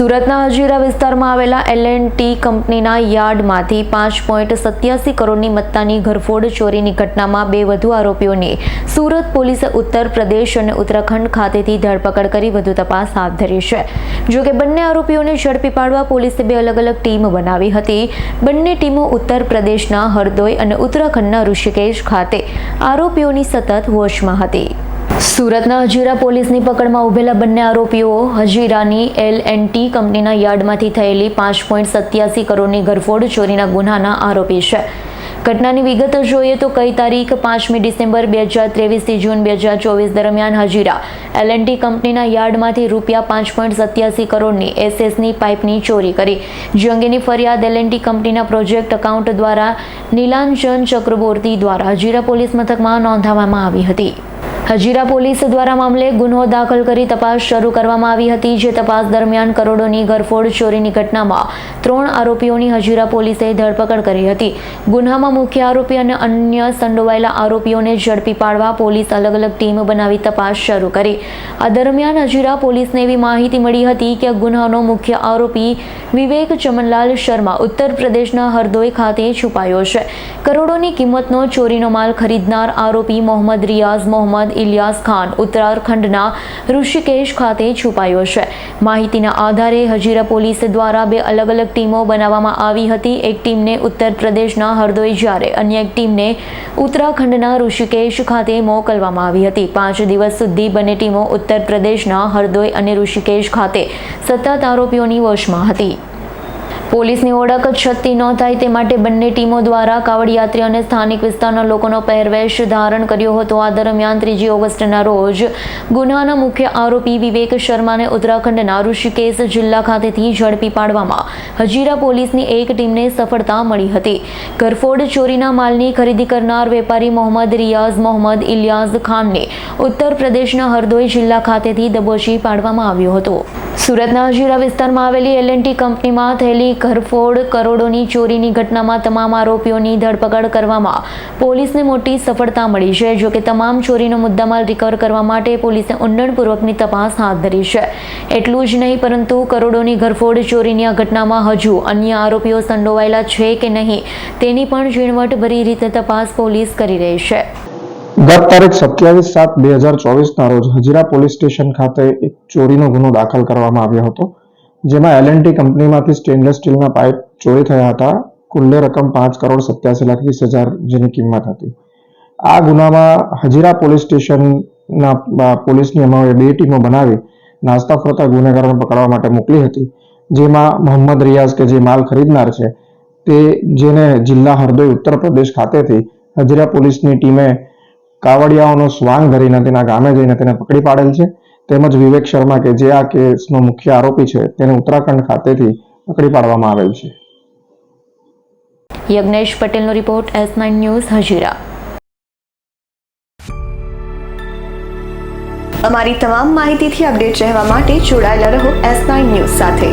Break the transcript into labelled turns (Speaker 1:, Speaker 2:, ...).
Speaker 1: સુરતના હજીરા વિસ્તારમાં આવેલા એલ એન્ડ ટી કંપનીના યાર્ડમાંથી પાંચ પોઈન્ટ સત્યાસી કરોડની મત્તાની ઘરફોડ ચોરીની ઘટનામાં બે વધુ આરોપીઓની સુરત પોલીસે ઉત્તર પ્રદેશ અને ઉત્તરાખંડ ખાતેથી ધરપકડ કરી વધુ તપાસ હાથ ધરી છે. જોકે બંને આરોપીઓને ઝડપી પાડવા પોલીસે બે અલગ અલગ ટીમ બનાવી હતી. બંને ટીમો ઉત્તર પ્રદેશના હરદોઈ અને ઉત્તરાખંડના ઋષિકેશ ખાતે આરોપીઓની સતત હોશમાં હતી. સુરતના હજીરા પોલીસની પકડમાં ઉભેલા બંને આરોપીઓ હજીરાની એલ એન્ડ ટી કંપનીના યાર્ડમાંથી થયેલી પાંચ પોઈન્ટ સત્યાસી કરોડની ઘરફોડ ચોરીના ગુનાના આરોપી છે. ઘટનાની વિગત જોઈએ તો કઈ તારીખ પાંચમી ડિસેમ્બર બે હજાર ત્રેવીસથી જૂન બે હજાર ચોવીસ દરમિયાન હજીરા એલ એન્ડ ટી કંપનીના યાર્ડમાંથી રૂપિયા પાંચ પોઈન્ટ સત્યાસી કરોડની એસએસની પાઇપની ચોરી કરી. જે અંગેની ફરિયાદ એલ એન્ડ ટી કંપનીના પ્રોજેક્ટ એકાઉન્ટ દ્વારા નીલાંજન ચક્રવર્તી દ્વારા હજીરા પોલીસ મથકમાં નોંધાવવામાં આવી હતી. હજીરા પોલીસ દ્વારા મામલે ગુનો દાખલ કરી તપાસ શરૂ કરવામાં આવી હતી, જે તપાસ દરમિયાન કરોડોની ઘરફોડ ચોરીની ઘટનામાં ત્રણ આરોપીઓની હજીરા પોલીસે ધરપકડ કરી હતી. ગુન્હામાં મુખ્ય આરોપી અને અન્ય સંડોવાયેલા આરોપીઓને ઝડપી પાડવા પોલીસ અલગ અલગ ટીમ બનાવી તપાસ શરૂ કરી. આ દરમિયાન હજીરા પોલીસને એવી માહિતી મળી હતી કે ગુન્હાનો મુખ્ય આરોપી વિવેક ચમનલાલ શર્મા ઉત્તર પ્રદેશના હરદોઈ ખાતે છુપાયો છે. કરોડોની કિંમતનો ચોરીનો માલ ખરીદનાર આરોપી મોહમ્મદ રિયાઝ મોહમ્મદ ઇલિયાસ ખાન ઉત્તરાખંડના ઋષિકેશ ખાતે છુપાયો છે. માહિતીના આધારે હજીરા પોલીસ દ્વારા બે અલગ અલગ ટીમો બનાવવામાં આવી હતી. એક ટીમને ઉત્તર પ્રદેશના હરદોઈ જ્યારે અન્ય એક ટીમને ઉત્તરાખંડના ઋષિકેશ ખાતે મોકલવામાં આવી હતી. પાંચ દિવસ સુધી બંને ટીમો ઉત્તર પ્રદેશના હરદોઈ અને ઋષિકેશ ખાતે સતત આરોપીઓની વશમાં હતી. પોલીસની ઓળખ છતી ન થાય તે માટે બંને ટીમો દ્વારા કાવડયાત્રી અને સ્થાનિક વિસ્તારના લોકોનો પહેરવેશ ધારણ કર્યો હતો. આ દરમિયાન ત્રીજી ઓગસ્ટના રોજ ગુનાના મુખ્ય આરોપી વિવેક શર્માને ઉત્તરાખંડના ઋષિકેશ જિલ્લા ખાતેથી ઝડપી પાડવામાં હજીરા પોલીસની એક ટીમને સફળતા મળી હતી. ઘરફોડ ચોરીના માલની ખરીદી કરનાર વેપારી મોહમ્મદ રિયાઝ મોહમ્મદ ઇલિયાઝ ખાનને ઉત્તર પ્રદેશના હરદોઈ જિલ્લા ખાતેથી દબોચી પાડવામાં આવ્યો હતો. સુરતના હજીરા વિસ્તારમાં આવેલી એલ એન્ડ ટી કંપનીમાં થયેલી ઘરફોડ, કરોડોની ચોરીની ઘટનામાં તમામ આરોપીઓની ધરપકડ કરવામાં પોલીસને મોટી સફળતા મળી છે, જો કે તમામ ચોરીનો મુદ્દામાલ રિકવર કરવા માટે પોલીસે ઊંડાણપૂર્વકની તપાસ હાથ ધરી છે. એટલું જ નહીં, પરંતુ કરોડોની ઘરફોડ, ચોરીની આ ઘટનામાં હજુ અન્ય આરોપીઓ સંડોવાયેલા છે કે નહીં, તેની પણ ઝીણવટભરી રીતે તપાસ પોલીસ કરી રહી છે.
Speaker 2: ગત તારીખ સત્યાવીસ સાત બે હજાર ચોવીસના રોજ હજીરા પોલીસ સ્ટેશન ખાતે એક ચોરીનો ગુનો દાખલ કરવામાં આવ્યો હતો, જેમાં એલએનટી કંપનીમાંથી સ્ટેનલેસ સ્ટીલના પાઇપ ચોરી થયા હતા, કુલ્લે રકમ પાંચ કરોડ સત્યાસી લાખ વીસ હજાર જેની કિંમત હતી. આ ગુનામાં હજીરા પોલીસ સ્ટેશનના પોલીસની અમારે બે ટીમો બનાવી નાસ્તા ફરતા ગુનેગારોને પકડવા માટે મોકલી હતી, જેમાં મોહમ્મદ રિયાઝ કે જે માલ ખરીદનાર છે, તે જેને જિલ્લા હરદોઈ ઉત્તર પ્રદેશ ખાતેથી હજીરા પોલીસની ટીમે કાવડિયાઓનો સ્વાંગ ધરીને તેના ગામે જઈને તેને પકડી પાડેલ છે. તેમજ વિવેક શર્મા કે જે આ કેસનો મુખ્ય આરોપી છે તેને ઉત્તરાખંડ ખાતેથી પકડી પાડવામાં આવેલ છે.
Speaker 1: યજ્ઞેશ પટેલનો report S nine news Hazira.
Speaker 3: અમારી તમામ માહિતીથી અપડેટ રહેવા માટે જોડાયેલા રહો એસ નાઇન ન્યૂઝ સાથે.